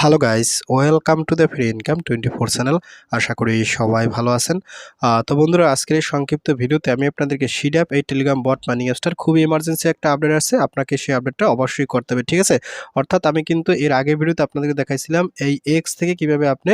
Hello guys welcome to the free income twenty four channel আশা করি সবাই ভালো আছেন। তো বন্ধুরা, আজকের এই সংক্ষিপ্ত ভিডিওতে আমি আপনাদেরকে সিডাপ এই টেলিগ্রাম বট মানি অ্যাপসটার খুবই ইমার্জেন্সি একটা আপডেট আছে আপনাকে সেই আপডেটটা অবশ্যই করতে হবে, ঠিক আছে? অর্থাৎ আমি কিন্তু এর আগে ভিডিওতে আপনাদেরকে দেখাইছিলাম এই এক্স থেকে কীভাবে আপনি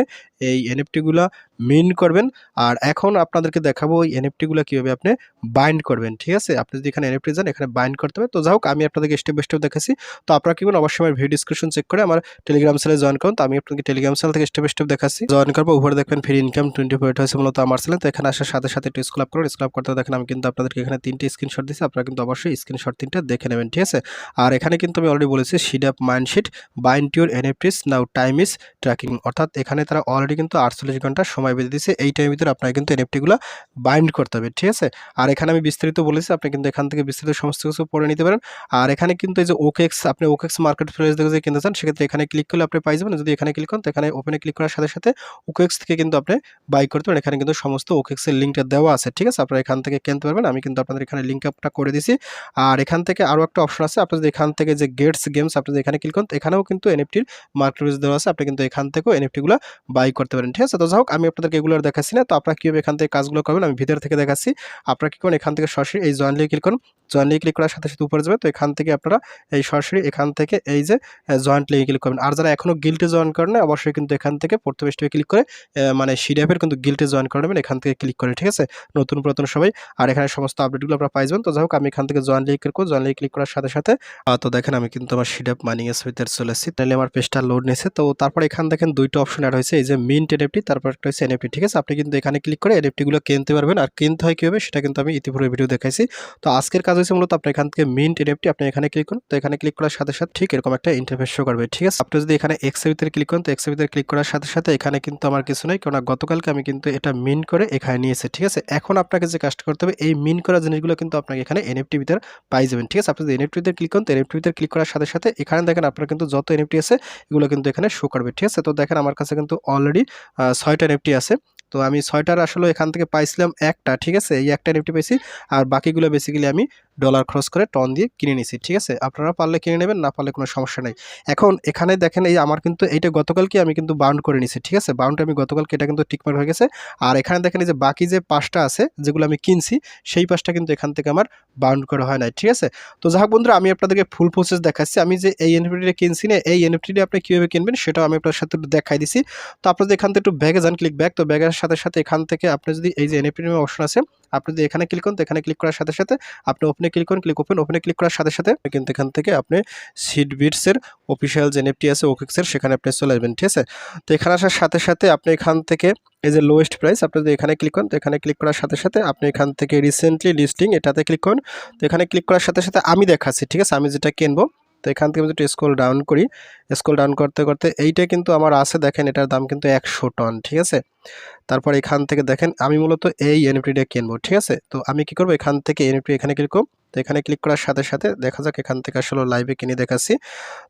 এই এনএফটিগুলো মিন করবেন। আর এখন আপনাদেরকে দেখাবো ওই এনএফটিগুলো কীভাবে আপনি বাইন্ড করবেন, ঠিক আছে? আপনি যদি এখানে এনএফটি যান, এখানে বাইন্ড করতে হবে। তো যাই হোক, আমি আপনাদেরকে স্টেপ বাই স্টেপ দেখাচ্ছি। তো আপনারা কি করবেন? অবশ্যই আমার ভিডিও ডিসক্রিপশন চেক করে আমার টেলিগ্রাম চ্যানেলে জয়েন করুন। তো আমি আপনাকে টেলিগ্রাম চ্যানেল থেকে স্টেপ বাই স্টেপ দেখাচ্ছি। জয়েন করব, উপরে দেখবেন ফ্রি ইনকাম টোয়েন্টি ফোর হয়েছে মূলত আমার চ্যানেল তো এখানে আসার সাথে সাথে একটু স্কুল করুন। স্কুল করতে দেখেন, আমি কিন্তু আপনাদেরকে এখানে তিনটে স্ক্রিনশট দিচ্ছি আপনারা কিন্তু অবশ্যই স্ক্রিনশট তিনটা দেখে নেবেন, ঠিক আছে? আর এখানে কিন্তু আমি অলরেডি বলেছি শিড আপ মাইন্ডশিট bind your NFTs now time is tracking অর্থাৎ এখানে তারা অলরেডি কিন্তু আটচল্লিশ ঘণ্টা সময় বেঁধে দিয়েছে, এই টাইমের ভিতরে আপনার কিন্তু এনএফটিগুলো বাইন্ড করতে হবে, ঠিক আছে? আর এখানে আমি বিস্তারিত বলেছি, আপনি কিন্তু এখান থেকে বিস্তারিত সমস্ত কিছু পড়ে নিতে পারেন। আর এখানে কিন্তু এই যে ওকেক্স আপনি ওকেক্স মার্কেট প্লেস থেকে যদি কিনতে চান, সেক্ষেত্রে এখানে ক্লিক করলে আপনি পাই যাবেন। যদি এখানে ক্লিক করেন, তো এখানে ওপেনে ক্লিক করার সাথে সাথে ওকেক্স থেকে কিন্তু আপনি বাই করতে পারেন। এখানে কিন্তু সমস্ত ওকেক্সের লিঙ্কটা দেওয়া আছে, ঠিক আছে? আপনারা এখান থেকে কিনতে পারবেন। আমি কিন্তু আপনাদের এখানে লিঙ্ক আপটা করে দিছি আর এখান থেকে আরও একটা অপশন আছে, আপনি যদি এখান থেকে যে গেটস গেমস আপনি যদি এখানে ক্লিক করেন এখানেও কিন্তু এনএফটির মার্কেট প্লেস দেওয়া আছে। আপনি কিন্তু এখান থেকেও এনএফটিগুলো বাই করতে পারেন, ঠিক আছে? তো যাই হোক, আমি আপনাদেরকে এগুলো দেখাচ্ছি না। তো আপনারা কীভাবে এখান থেকে কাজগুলো করবেন আমি ভিতর থেকে দেখাচ্ছি। আপনারা কী করেন এখান থেকে সরাসরি এই জয়েন ক্লিক করুন। জয়েন লিঙ্ক ক্লিক করার সাথে সাথে উপরে যাবে, তো এখান থেকে আপনারা এই সরাসরি এখান থেকে এই যে জয়েন্ট লিঙ্কে ক্লিক করবেন। আর যারা এখনও গিল্টে জয়েন করেন না অবশ্যই কিন্তু এখান থেকে প্রথম স্টেপে ক্লিক করে মানে সিডিএফের কিন্তু গিল্টে জয়েন করে নেবেন, এখান থেকে ক্লিক করে, ঠিক আছে? নতুন পুরাতন সবাই, আর এখানে সমস্ত আপডেটগুলো আপনারা পাই যাবেন। তো যাই হোক, আমি এখান থেকে জয়েন লিঙ্ক করব জয়েন লিঙ্ক ক্লিক করার সাথে সাথে তো দেখেন আমি কিন্তু আমার সিডিএফ মাইনিং এর ভিতরে চলে এসেছি। তাহলে আমার পেজটা লোড নিয়েছে, তো তারপর এখান দেখেন দুইটা অপশন অ্যাড হয়েছে, এই যে মিন্ট এনএফটি তারপর একটা হচ্ছে এনএফটি ঠিক আছে? আপনি কিন্তু এখানে ক্লিক করে এনএফটিগুলো কিনতে পারবেন, আর কিনতে হয় কীভাবে, সেটা কিন্তু আমি ইতিপূর্বে ভিডিও দেখাইছি। তো আজকের কাজ হয়েছে মূলত আপনি এখান থেকে মিন্ট এনএফটি আপনি এখানে ক্লিক করুন। তো এখানে ক্লিক করার সাথে সাথে ঠিক এরকম একটা ইন্টারফেস শো করবে, ঠিক আছে? আপনি যদি এখানে এক্সের ভিতরে ক্লিক করেন, তো এক্সের ভিতরে ক্লিক করার সাথে সাথে এখানে কিন্তু আমার কিছু নেই, কেননা গতকালকে আমি কিন্তু এটা মিন করে এখানে নিয়েছি, ঠিক আছে? এখন আপনাকে যে কাজটা করতে হবে, এই মিন করা জিনিসগুলো কিন্তু আপনাকে এখানে এনএফটি ভিতরে পাই যাবেন, ঠিক আছে? আপনি যদি এনএফটি ভিতরে ক্লিক করেন, তো এনএফটি ভিতরে ক্লিক করার সাথে সাথে এখানে দেখেন আপনার কিন্তু যত এনএফটি আছে, এগুলো কিন্তু এখানে শো করবে, ঠিক আছে? তো দেখেন আমার কাছে কিন্তু অলরেডি ছয়টা এনএফটি আছে। তো আমি ছয়টার আসলে এখান থেকে পাইছিলাম একটা, ঠিক আছে? এই একটা এনএফটি পাইছি, আর বাকিগুলো বেসিক্যালি আমি ডলার খরচ করে টন দিয়ে কিনে নিছি, ঠিক আছে? আপনারা পারলে কিনে নেবেন, না পারলে কোনো সমস্যা নেই। এখন এখানে দেখেন এই আমার কিন্তু, এইটা গতকালকে আমি কিন্তু বাউন্ড করে নিছি, ঠিক আছে? বাউন্ড আমি গতকালকে এটা কিন্তু টিকমার হয়ে গেছে। আর এখানে দেখেন এই যে বাকি যে পাঁচটা আছে, যেগুলো আমি কিনছি, সেই পাঁচটা কিন্তু এখান থেকে আমার বাউন্ড করা হয় নাই, ঠিক আছে? তো যাই হোক বন্ধুরা, আমি আপনাদেরকে ফুল প্রসেস দেখাচ্ছি। আমি যে এই এনএফটিটা কিনছি না, এই এনএফটিটা আপনি কীভাবে কিনবেন, সেটাও আমি আপনার সাথে একটু দেখাই দিছি। তো আপনাদের এখান থেকে একটু ব্যাগে যান ক্লিক ব্যাগ তো ব্যাগের সাথে সাথে এখান থেকে আপনি যদি এই যে এনএফটি অপশন আছে, আপনি যদি এখানে ক্লিক করেন, তো এখানে ক্লিক করার সাথে সাথে আপনি ওপেনে ক্লিক করুন ক্লিক ওপেন ওপেনে ক্লিক করার সাথে সাথে কিন্তু এখান থেকে আপনি সিড বিটসের অফিসিয়াল যে নেপটি আছে ওকেক্সের সেখানে আপনি চলে আসবেন, ঠিক আছে? তো এখানে আসার সাথে সাথে আপনি এখান থেকে এই যে লোয়েস্ট প্রাইস আপনি যদি এখানে ক্লিক করেন, তো এখানে ক্লিক করার সাথে সাথে আপনি এখান থেকে রিসেন্টলি লিস্টিং এটাতে ক্লিক করুন। তো এখানে ক্লিক করার সাথে সাথে আমি দেখাচ্ছি, ঠিক আছে? আমি যেটা কিনবো তো এখান থেকে যদি স্কোল ডাউন করি স্কোল ডাউন করতে করতে এইটা কিন্তু আমার আছে, দেখেন এটার দাম কিন্তু একশো টন ঠিক আছে? তারপর এখান থেকে দেখেন আমি মূলত এই এনএফটিটা কিনবো, ঠিক আছে? তো আমি কি করব? এখান থেকে এনএফটি এখানে করব। তো এখানে ক্লিক করার সাথে সাথে দেখা যাক এখান থেকে আসলে লাইভে কিনে দেখাচ্ছি।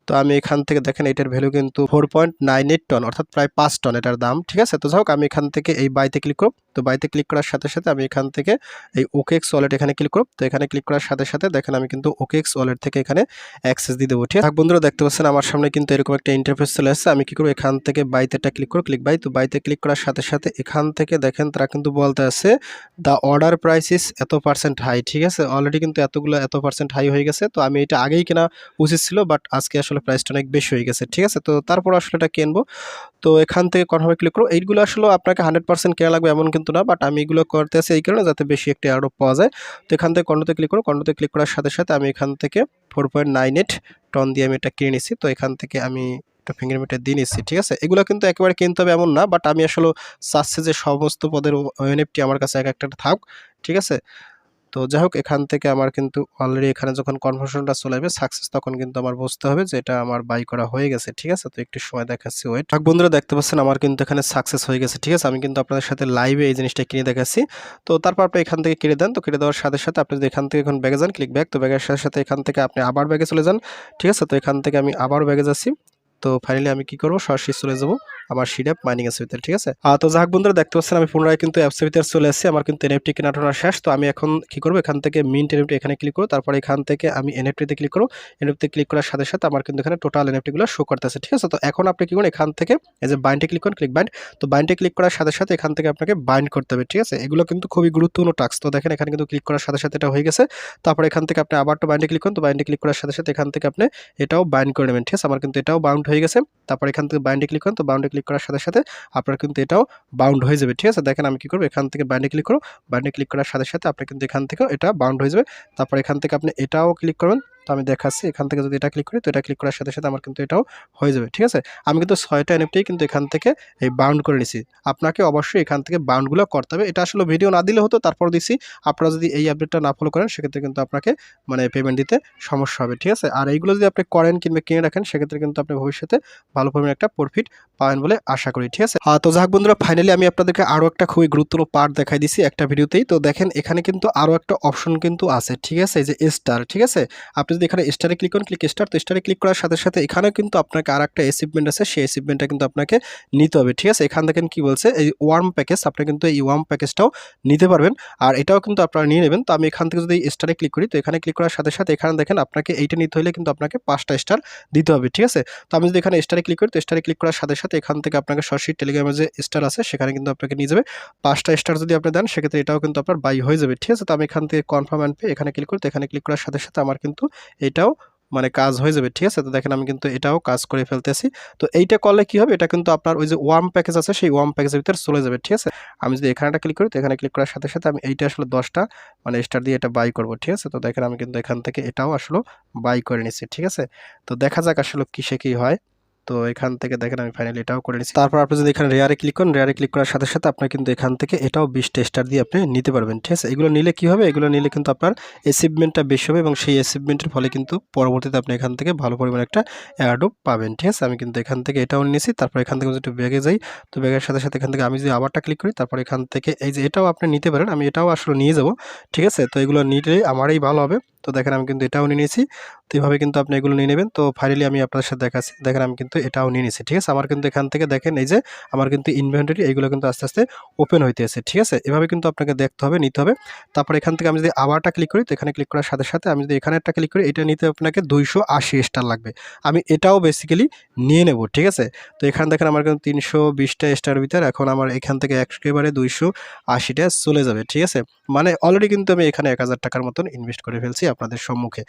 তো আমি এখান থেকে দেখেন এটার ভ্যালু কিন্তু four point nine eight ton অর্থাৎ প্রায় পাঁচ টন এটার দাম, ঠিক আছে? তো যাই হোক আমি এখান থেকে এই বাইতে ক্লিক করব। তো বাইতে ক্লিক করার সাথে সাথে আমি এখান থেকে এই ওকেক্স ওয়ালেট এখানে ক্লিক করব। তো এখানে ক্লিক করার সাথে সাথে দেখেন আমি কিন্তু ওকেক্স ওয়ালেট থেকে এখানে অ্যাক্সেস দিয়ে দেবো, ঠিক আছে? বন্ধুরা, দেখতে পাচ্ছেন আমার সামনে কিন্তু এরকম একটা ইন্টারফেস চলে আসছে। আমি কি করব? এখান থেকে বাইতেটা ক্লিক করব। ক্লিক বাই তো বাইতে ক্লিক করার সাথে সাথে এখান থেকে দেখেন তারা কিন্তু বলতে আছে দ্য অর্ডার প্রাইস ইস এত পার্সেন্ট হাই ঠিক আছে? অলরেডি কিন্তু এতগুলো, এত পার্সেন্ট হাই হয়ে গেছে। তো আমি এটা আগেই কেনা উচিত ছিল বাট আজকে আসলে প্রাইসটা অনেক বেশি হয়ে গেছে, ঠিক আছে? তো তারপর আসলে এটা কিনবো। তো এখান থেকে কনফার্মে ক্লিক করো এইগুলো আসলে আপনাকে হান্ড্রেড পার্সেন্ট কেনা লাগবে এমন কিন্তু না বাট আমি এগুলো করতে আছি এই কারণে যাতে বেশি একটি আরও পাওয়া যায়। তো এখান থেকে কন্ডোতে ক্লিক করো কন্ডোতে ক্লিক করার সাথে সাথে আমি এখান থেকে four point nine eight ton দিয়ে আমি এটা কিনে নিছি। তো এখান থেকে আমি একটা ফিঙ্গারপ্রিন্টটা দিয়ে নিচ্ছি ঠিক আছে? এগুলো কিন্তু একেবারে কিনতে হবে এমন না বাট আমি আসলে চাচ্ছি যে সমস্ত পদের এনএফটি আমার কাছে এক একটা থাক, ঠিক আছে? তো যাই হোক, এখান থেকে আমার কিন্তু অলরেডি এখানে যখন কনভার্সনটা চলে যাবে সাকসেস তখন কিন্তু আমার বুঝতে হবে যে এটা আমার বাই করা হয়ে গেছে, ঠিক আছে? তো একটু সময় দেখাচ্ছি ওয়েট বন্ধুরা, দেখতে পাচ্ছেন আমার কিন্তু এখানে সাকসেস হয়ে গেছে, ঠিক আছে? আমি কিন্তু আপনাদের সাথে লাইভে এই জিনিসটা কিনে দেখাচ্ছি। তো তারপর আপনি এখান থেকে কেটে দেন, তো কেটে দেওয়ার সাথে সাথে আপনি যদি এখান থেকে এখন ব্যাগে যান ক্লিক ব্যাগ তো ব্যাগের সাথে সাথে এখান থেকে আপনি আবার ব্যাগে চলে যান, ঠিক আছে? তো এখান থেকে আমি আবার ব্যাগে যাচ্ছি। তো ফাইনালি আমি কি করব? সরাসরি চলে যাব। আমার সিডাপ মাইনিং এর ভিতরে ঠিক আছে? তো যাক বন্ধুরা, দেখতে পাচ্ছেন আমি পুনরায় কিন্তু অ্যাপসের ভিতরে চলে এসেছি। আমার কিন্তু এনএফটি কেনাটা শেষ। তো আমি এখন কি করব? এখান থেকে মিন্ট এনএফটি এখানে ক্লিক করব। তারপর এখান থেকে আমি এনএফটিতে ক্লিক করব। এনএফটি ক্লিক করার সাথে সাথে আমার কিন্তু এখানে টোটাল এনএফটি গুলো শো করতেছে, ঠিক আছে? তো এখন আপনি কি করুন? এখান থেকে এই যে বাইন্ডে ক্লিক করুন ক্লিক বাইন্ড তো বাইন্ডে ক্লিক করার সাথে সাথে এখান থেকে আপনাকে বাইন্ড করতে হবে, ঠিক আছে? এগুলো কিন্তু খুবই গুরুত্বপূর্ণ টাস্ক তো দেখেন এখানে কিন্তু ক্লিক করার সাথে সাথে এটা হয়ে গেছে। তারপর এখান থেকে আপনি আবার তো বাইন্ডে ক্লিক করুন। তো বাইন্ডে ক্লিক করার সাথে সাথে এখান থেকে আপনি এটাও বাইন্ড করে নেবেন, ঠিক আছে? আমার কিন্তু এটাও বাউন্ড হয়ে গেছে। তারপর এখান থেকে বাইন্ডে ক্লিক করুন। তো বাউন্ডে ক্লিক করার সাথে সাথে আপনার কিন্তু এটাও বাউন্ড হয়ে যাবে, ঠিক আছে? দেখেন আমি কি করব? এখান থেকে বাইন্ডে ক্লিক করো বাইন্ডে ক্লিক করার সাথে সাথে আপনি কিন্তু এখান থেকেও এটা বাউন্ড হয়ে যাবে। তারপর এখান থেকে আপনি এটাও ক্লিক করবেন। তো আমি দেখাচ্ছি, এখান থেকে যদি এটা ক্লিক করি, তো এটা ক্লিক করার সাথে সাথে আমার কিন্তু এটাও হয়ে যাবে, ঠিক আছে? আমি কিন্তু ছয়টা এনএফটি কিন্তু এখান থেকে এই বাউন্ড করে নিছি। আপনাকে অবশ্যই এখান থেকে বাউন্ডগুলো করতে হবে। এটা আসলে ভিডিও না দিলে হতো, তারপর দিছি। আপনারা যদি এই আপডেটটা না ফলো করেন, সেক্ষেত্রে কিন্তু আপনাকে মানে পেমেন্ট দিতে সমস্যা হবে, ঠিক আছে? আর এইগুলো যদি আপনি করেন কিংবা কিনে রাখেন, সেক্ষেত্রে কিন্তু আপনি ভবিষ্যতে ভালো পরিমাণে একটা প্রফিট পাবেন বলে আশা করি, ঠিক আছে? তো যাক বন্ধুরা ফাইনালি আমি আপনাদেরকে আরও একটা খুবই গুরুত্বপূর্ণ পার্ট দেখাই দিছি একটা ভিডিওতেই তো দেখেন, এখানে কিন্তু আরও একটা অপশন কিন্তু আছে, ঠিক আছে? যে স্টার ঠিক আছে? আপনি যদি এখানে স্টারে ক্লিক করেন ক্লিক স্টার তো স্টারে ক্লিক করার সাথে সাথে এখানেও কিন্তু আপনাকে আর একটা অ্যাচিভমেন্ট আছে, সেই অ্যাচিভমেন্টটা কিন্তু আপনাকে নিতে হবে, ঠিক আছে? এখান দেখেন কি বলছে? এই ওয়ার্ম প্যাকেজ আপনি কিন্তু এই ওয়ার্ম প্যাকেজটাও নিতে পারবেন। আর এটাও কিন্তু আপনারা নিয়ে নেবেন। তো আমি এখান থেকে যদি স্টারে ক্লিক করি, তো এখানে ক্লিক করার সাথে সাথে এখানে দেখেন আপনাকে এইটা নিতে হলে কিন্তু আপনাকে পাঁচটা স্টার দিতে হবে, ঠিক আছে? তো আমি যদি এখানে স্টারে ক্লিক করি, তো স্টারে ক্লিক করার সাথে সাথে এখান থেকে আপনাকে সরাসরি টেলিগ্রামে যে স্টার আছে, সেখানে কিন্তু আপনাকে নিয়ে যাবে। পাঁচটা স্টার যদি আপনি দেন, সেক্ষেত্রে এটাও কিন্তু আপনার বাই হয়ে যাবে, ঠিক আছে? তো আমি এখান থেকে কনফার্ম অ্যান্ড পে এখানে ক্লিক করি, তো এখানে ক্লিক করার সাথে সাথে আমার কিন্তু এটাও মানে কাজ হয়ে যাবে, ঠিক আছে? তো দেখেন আমি কিন্তু এটাও কাজ করে ফেলতেছি। তো এইটা করলে কি হবে? এটা কিন্তু আপনার ওই যে ওয়ার্ম প্যাকেজ আছে, সেই ওয়ার্ম প্যাকেজের ভিতরে চলে যাবে, ঠিক আছে? আমি যদি এখানে একটা ক্লিক করি, তো এখানে ক্লিক করার সাথে সাথে আমি এইটা আসলে দশটা মানে স্টার দিয়ে এটা বাই করব, ঠিক আছে? তো দেখেন আমি কিন্তু এখান থেকে এটাও আসলে বাই করে নিচ্ছি, ঠিক আছে? তো দেখা যাক আসলে কিসে কি হয়। তো এখান থেকে দেখেন আমি ফাইনালি এটাও করে নিচ্ছি তারপর আপনি যদি এখানে রেয়ারে ক্লিক করেন রেয়ারে ক্লিক করার সাথে সাথে আপনার কিন্তু এখান থেকে এটাও বিশ স্টার দিয়ে আপনি নিতে পারবেন, ঠিক আছে? এগুলো নিলে কি হবে? এগুলো নিলে কিন্তু আপনার অ্যাচিভমেন্টটা বেশি হবে এবং সেই অ্যাচিভমেন্টের ফলে কিন্তু পরবর্তীতে আপনি এখান থেকে ভালো পরিমাণে একটা অ্যাডও পাবেন, ঠিক আছে? আমি কিন্তু এখান থেকে এটাও নিয়েছি, তারপর এখান থেকে একটু ব্যাগে যাই, তো ব্যাগের সাথে সাথে এখান থেকে আমি যদি আবারটা ক্লিক করি, তারপর এখান থেকে এই যে এটাও আপনি নিতে পারেন, আমি এটাও আসলে নিয়ে যাব, ঠিক আছে? তো এগুলো নিলে আমারই ভালো হবে। তো দেখেন আমি কিন্তু এটাও নিয়ে নিয়েছি। তো এইভাবে কিন্তু আপনি এগুলো নিয়ে নেবেন। তো ফাইনালি আমি আপনাদের সাথে দেখাচ্ছি। দেখেন আমি কিন্তু এটাও নিয়ে নিয়েছি। ঠিক আছে? আমার কিন্তু এখান থেকে দেখেন এই যে আমার কিন্তু ইনভেন্টরি এইগুলো কিন্তু আস্তে আস্তে ওপেন হইতেছে ঠিক আছে? এভাবে কিন্তু আপনাকে দেখতে হবে, নিতে হবে। তারপর এখান থেকে আমি যদি আবারটা ক্লিক করি, তো এখানে ক্লিক করার সাথে সাথে আমি যদি এখানে একটা ক্লিক করি, এটা নিতে আপনাকে দুইশো আশি স্টার লাগবে। আমি এটাও বেসিক্যালি নিয়ে নেব। ঠিক আছে? তো এখানে দেখেন আমার কিন্তু তিনশো বিশটা স্টার ভিতর এখন আমার এখান থেকে একেবারে দুইশো আশিটা চলে যাবে। ঠিক আছে? মানে অলরেডি কিন্তু আমি এখানে এক হাজার টাকার মতন ইনভেস্ট করে ফেলছি। আপনাদের সম্মুখে।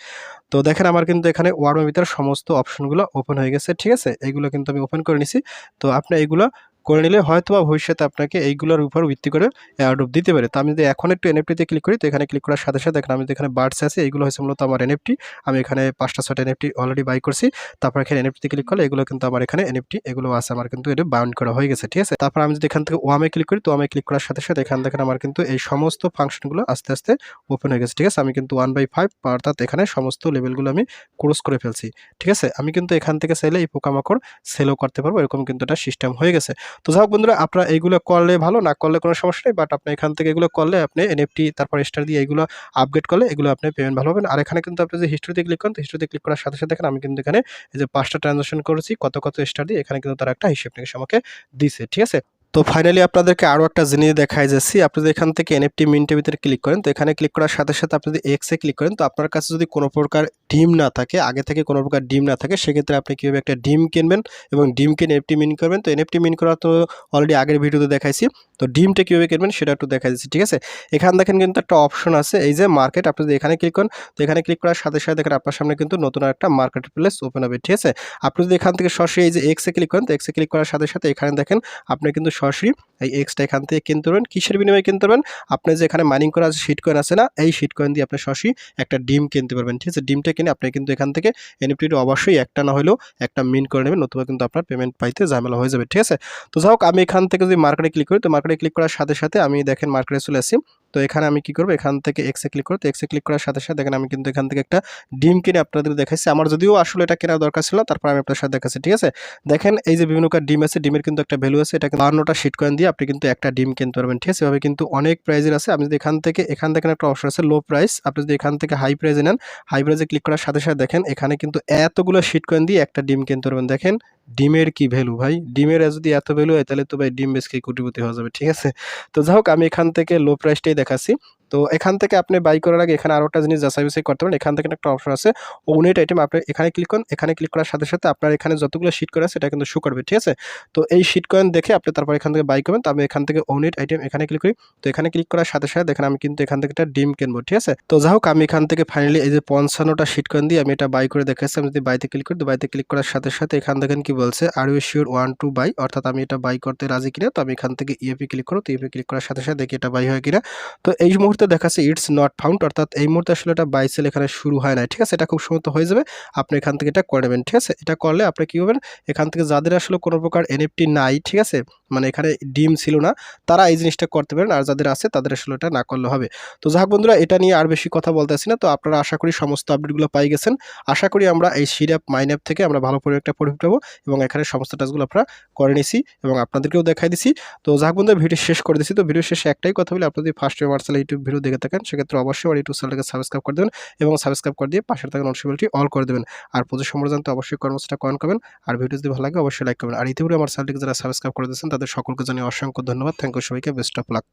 তো দেখেন আমার কিন্তু এখানে ওয়ার্মের ভিতরে সমস্ত অপশনগুলো ওপেন হয়ে গেছে, ঠিক আছে? এগুলো কিন্তু আমি ওপেন করে নিছি। তো আপনি এইগুলো করে নিলে হয়তো বা ভবিষ্যতে আপনাকে এইগুলোর উপর ভিত্তি করে অ্যাডপ দিতে পারে। তো আমি যদি এখন একটু এনএফটিতে ক্লিক করি, তো এখানে ক্লিক করার সাথে সাথে দেখেন আমি এখানে বার্ডস আছে এইগুলো হচ্ছে মূলত আমার এনএফটি আমি এখানে পাঁচটা ছটা এনএফটি অলরেডি বাই করছি। তারপর এখানে এনএফটিতে ক্লিক করলে এগুলো কিন্তু আমার এখানে এনএফটি এগুলো আছে আমার কিন্তু এটা বাউন্ড করা হয়ে গেছে, ঠিক আছে? তারপর আমি যদি এখান থেকে ওয়ামে ক্লিক করি, তো ওয়ামে ক্লিক করার সাথে সাথে এখানে দেখেন আমার কিন্তু এই সমস্ত ফাংশনগুলো আস্তে আস্তে ওপেন হয়ে গেছে, ঠিক আছে? আমি কিন্তু ওয়ান বাই ফাইভ অর্থাৎ এখানে সমস্ত লেভেলগুলো আমি ক্রস করে ফেলছি, ঠিক আছে? আমি কিন্তু এখান থেকে চাইলে এই পোকামাকড় সেলও করতে পারব, এরকম কিন্তু একটা সিস্টেম হয়ে গেছে। তো যাই হোক বন্ধুরা, আপনারা এইগুলো করলে ভালো, না করলে কোনো সমস্যা নেই বাট আপনি এখান থেকে এগুলো করলে আপনি এনএফটি তারপর স্টার দিয়ে এগুলো আপডেট করলে এগুলো আপনি পেমেন্ট ভালো হবেন আর এখানে কিন্তু আপনি যে হিস্ট্রিতে ক্লিক করেন, তো হিস্ট্রিতে ক্লিক করার সাথে সাথে দেখেন আমি কিন্তু এখানে এই যে পাঁচটা ট্রানজাকশন করেছি, কত কত স্টার দিয়ে এখানে কিন্তু তারা একটা হিসেব নিকেশ আমাকে দিছে ঠিক আছে? তো ফাইনালি আপনাদেরকে আরও একটা জিনিস দেখাই যাচ্ছি। আপনি যদি এখান থেকে এনএফটি মিন্টের ভিতরে ক্লিক করেন, তো এখানে ক্লিক করার সাথে সাথে আপনি যদি এক্সে ক্লিক করেন, তো আপনার কাছে যদি কোনো প্রকার ডিম না থাকে, আগে থেকে কোনো প্রকার ডিম না থাকে, সেক্ষেত্রে আপনি কীভাবে একটা ডিম কিনবেন এবং ডিম কিনে এনএফটি মিন করবেন? তো এনএফটি মিন করা তো অলরেডি আগের ভিডিওতে দেখাইছি। তো ডিমটা কীভাবে কিনবেন সেটা একটু দেখা যাচ্ছে ঠিক আছে? এখানে দেখেন কিন্তু একটা অপশন আছে, এই যে মার্কেট আপনি যদি এখানে ক্লিক করেন, তো এখানে ক্লিক করার সাথে সাথে দেখেন আপনার সামনে কিন্তু নতুন একটা মার্কেট প্লেস ওপেন হবে, ঠিক আছে? আপনি যদি এখান থেকে সরাসরি এই যে এক্সে ক্লিক করেন, তো এক্সে ক্লিক করার সাথে সাথে এখানে দেখেন, আপনি কিন্তু সরাসরি এই এক্সটা এখান থেকে কিনতে পারবেন। কিসের বিনিময়ে কিনতে পারবেন? আপনি যে এখানে মাইনিং করা আছে শিট কয়েন আছে না, এই শিট কয়েন দিয়ে আপনি সরাসরি একটা ডিম কিনতে পারবেন। ঠিক আছে? ডিমটা কিনে আপনি কিন্তু এখান থেকে এনএফটিটা অবশ্যই একটা না হলেও একটা মিন করে নেবেন, নতুবা কিন্তু আপনার পেমেন্ট পাইতে ঝামেলা হয়ে যাবে। ঠিক আছে? তো যাই হোক, আমি এখান থেকে যদি মার্কেটে ক্লিক করি, তো মার্কেটে ক্লিক করার সাথে সাথে আমি দেখেন মার্কেটে চলে আসি তো এখানে আমি কি করব? এখান থেকে এক্সে ক্লিক করব। তো এক্সে ক্লিক করার সাথে সাথে দেখেন আমি কিন্তু এখান থেকে একটা ডিম কিনে আপনাদের দেখাচ্ছি আমার যদিও আসলে এটা কেনার দরকার ছিল, তারপর আমি আপনার সাথে দেখাচ্ছি, ঠিক আছে? দেখেন এই যে বিভিন্ন প্রকার ডিম আছে, ডিমের কিন্তু একটা ভ্যালু আছে, এটা বান্নটা শিট কয়েন দিয়ে আপনি কিন্তু একটা ডিম কিনতে পারবেন, ঠিক আছে? এভাবে কিন্তু অনেক প্রাইজের আছে। আপনি যদি এখান থেকে এখান থেকে একটা অপশন আছে লো প্রাইস আপনি যদি এখান থেকে হাই প্রাইজে নেন হাই প্রাইজে ক্লিক করার সাথে সাথে দেখেন, এখানে কিন্তু এতগুলো শিট কয়েন দিয়ে একটা ডিম কিনতে পারবেন। দেখেন ডিমের কি ভ্যালু ভাই? ডিমের যদি এত ভ্যালু হয়, তাহলে তো ভাই ডিম বেশ কি কোটিপতি হওয়া যাবে, ঠিক আছে? তো যাই হোক, আমি এখান থেকে লো প্রাইসটাই দেখাচ্ছি। তো এখান থেকে আপনি বাই করার আগে এখানে আরও একটা জিনিস যাচাই বাছাই করতে পারেন। এখান থেকে একটা অপশন আছে ওনেট আইটেম আপনি এখানে ক্লিক করুন। এখানে ক্লিক করার সাথে সাথে আপনার এখানে যতগুলো শিট করা সেটা কিন্তু শু করবে, ঠিক আছে? তো এই শিট কয়েন দেখে আপনি তারপর এখান থেকে বাই করবেন। তো আমি এখান থেকে ওনেট আইটেম এখানে ক্লিক করি। তো এখানে ক্লিক করার সাথে সাথে দেখেন আমি কিন্তু এখান থেকে একটা ডিম কিনবো, ঠিক আছে? তো যাই হোক, আমি এখান থেকে ফাইনালি এই যে পঞ্চান্নটা শিট কয়েন দিয়ে আমি এটা বাই করে দেখাচ্ছি। আমি যদি বাইতে ক্লিক করি, তো বাইতে ক্লিক করার সাথে সাথে এখান দেখেন কি বলছে are you sure one two buy অর্থাৎ আমি এটা বাই করতে রাজি কিনা? তো আমি এখান থেকে ইএপি ক্লিক করো। তো ইএপি ক্লিক করার সাথে সাথে দেখি এটা বাই হয় কিনা। তো এই মুহূর্তে দেখাচ্ছে ইটস নট ফাউন্ড অর্থাৎ এই মুহূর্তে আসলে এটা বাই সেল এখানে শুরু হয় না ঠিক আছে? এটা খুব সম্ভবত হয়ে যাবে, আপনি এখান থেকে এটা করে নেবেন, ঠিক আছে? এটা করলে আপনি কী করবেন? এখান থেকে যাদের আসলে কোনো প্রকার এনএফটি নাই, ঠিক আছে? মানে এখানে ডিম ছিল না, তারা এই জিনিসটা করতে পারেন আর যাদের আছে তাদের আসলে এটা না করলে হবে। তো যাক বন্ধুরা, এটা নিয়ে আর বেশি কথা বলতেছি না। তো আপনারা আশা করি সমস্ত আপডেটগুলো পাই গেছেন। আশা করি আমরা এই সিরাপ মাইন অ্যাপ থেকে আমরা ভালো করে একটা প্রফিট পাবো এবং এখানে সমস্ত টাচগুলো আপনারা করে নিছি এবং আপনাদেরকেও দেখাই দিছি। তো যাক বন্ধুরা, ভিডিও শেষ করে দিছি। তো ভিডিও শেষে একটাই কথা বলি আপনি যদি ফার্স্ট টাইম মার্শাল ইউটিউব ভিডিও দেখে থাকেন, সেক্ষেত্রে অবশ্যই আমার ইউটিউব চ্যানেলকে সাবস্ক্রাইব করে দেবেন এবং সাবস্ক্রাইব করে দিয়ে পাশে থাকা নোটিফিকেশনটি অল করে দেবেন। আর প্রচুর সম্পর্কে জানতে অবশ্যই কর্মসূচিটা কমেন্ট করবেন। আর ভিডিও যদি ভালো লাগে, অবশ্যই লাইক করবেন। আর ইতিপূর্বে আমার চ্যানেলটিকে যারা সাবস্ক্রাইব করে দিয়েছেন তাদের সকলকে জানিয়ে অসংখ্য ধন্যবাদ। থ্যাংক ইউ সবাইকে। Best of luck